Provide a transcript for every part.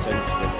sen istedin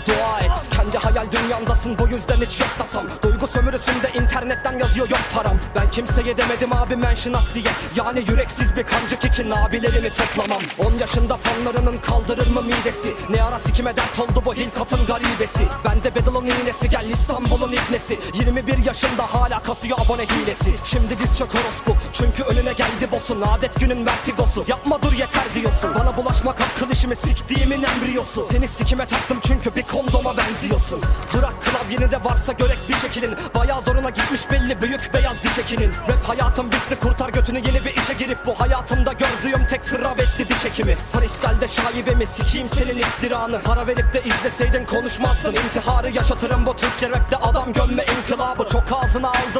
droite, crâne de hayal dünyandasın bu yüzden hiç yok tasam Duygu sömürüsünde internetten yazıyor yok param. Ben kimseye demedim abi mention at diye. Yani yüreksiz bir kancık için abilerimi toplamam. 10 yaşında fanlarının kaldırır mı midesi? Ne ara sikime dert oldu bu hilkatın garibesi? Bende Bedel'ın iğnesi gel İstanbul'un ibnesi 21 yaşında hala kasıyor abone hilesi. Şimdi diz çök orospu çünkü önüne geldi boss'un. Adet günün vertigosu yapma dur yeter diyorsun. Bana bulaşmak akıl işimi siktiğimin embriyosu. Seni sikime taktım çünkü bir kondoma benziyorsun Bırak klavyeni de varsa görek bir şekilin. Bayağı zoruna gitmiş belli büyük beyaz diş ekinin Rap hayatım bitti kurtar götünü yeni bir işe girip Bu hayatımda gördüğüm tek travesti diş ekimi Freestyle'de şaibemi sikeyim senin iftiranı. Para verip de izleseydin konuşmazdın. İntiharı yaşatırım bu Türkçe rapte adam gömme inkılabı. Çok ağzına aldın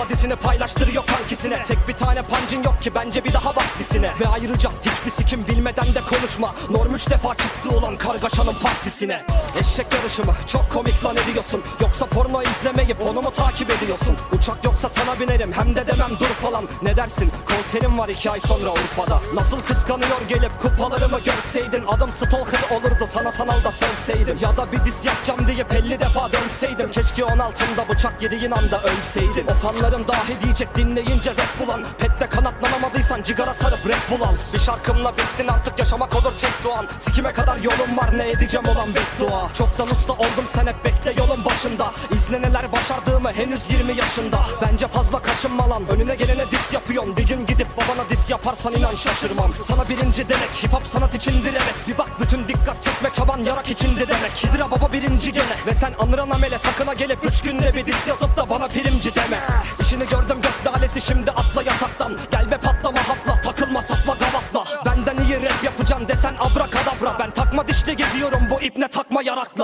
kazan kimla dizini paylaştırıyor kankisine. Tek bir tane pancın yok ki bence bir daha bak dizine Ve ayrıca hiçbir sikim bilmeden de konuşma. Norm üç defa çıktı ulan kargaşanın partisine. Eşek yarışı mı çok komik lan ediyorsun. Yoksa porno izlemeyip onu mu takip ediyorsun. Uçak yoksa sana binerim hem de demem dur falan. Ne dersin? Konserim var iki ay sonra Urfa'da. Nasıl kıskanıyor gelip kupalarımı görseydin? Adım stalker olurdu sana sanalda sövseydim. Ya da bir diz yapacağım diye 50 defa dönseydim. Keşke 16'ımda bıçak yediğin anda ölseydim. O fanların dahi diyecek dinleyince rap bulan. Pette kanatlanamadıysan cigara sarıp rap bul al Bir şarkımla bittin artık yaşamak olur tek doğan. Sikime kadar yolum var ne edeceğim olan beddua. Çoktan usta oldum sen hep bekle yolun başında. İzle neler başardığımı henüz 20 yaşında. Bence fazla kaşınma lan önüne gelene dis yapıyorsun. Bir gün gidip babana dis yaparsan inan şaşırmam. Sana birinci demek hip hop sanat içindir evet. Bir bak bütün dikkat çekme çaban yarak içindi demek. Hidra baba birinci gene. Ve sen anıran amele sakına gelip üç günde bir dis yazıp da bana primci deme. İşini gördüm gök dalesi şimdi atla yataktan. Gel be patlama hapla takılma sapla gavatla. Benden iyi rap yapacaksın desen abrakadabra. Ben takma dişli geziyorum bu ipne takma yarakla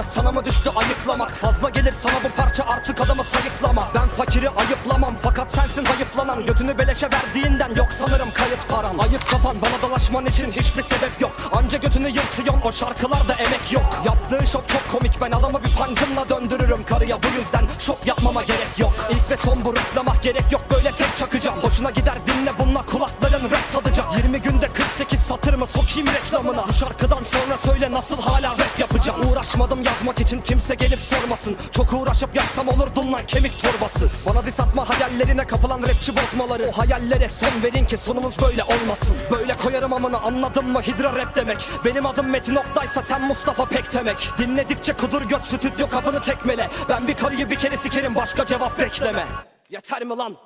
taşlarını sana mı düştü ayıklamak Fazla gelir sana bu parça artık adamı sayıklama. Ben fakiri ayıplamam fakat sensin hayıflanan Götünü beleşe verdiğinden yok sanırım kayıt paran. Ayıp kafan bana dalaşman için hiçbir sebep yok. Anca götünü yırtıyorsun o şarkılarda emek yok. Yaptığın şok çok komik ben adamı bir pancımla döndürürüm. Karıya Bu yüzden şok yapmama gerek yok. İlk ve son bu gerek yok böyle tek çakacağım. Hoşuna gider dinle bununla kulakların rap tadacak. 20 günde 48 satır mı sokayım reklamına? Bu şarkıdan sonra söyle nasıl hala rap yapacağım. Uğraşmadım yazmak için kimse gelip sormasın. Çok uğraşıp yazsam olurdun lan kemik torbası. Bana dis atma hayallerine kapılan rapçi bozmaları. O hayallere son verin ki sonumuz böyle olmasın. Böyle koyarım amına anladın mı? Hidra rap demek. Benim adım Metin Oktay'sa sen Mustafa Pek demek. Dinledikçe kudur göt stüdyo kapını tekmele. Ben bir karıyı bir kere sikerim başka cevap bekleme. Yeter mi lan?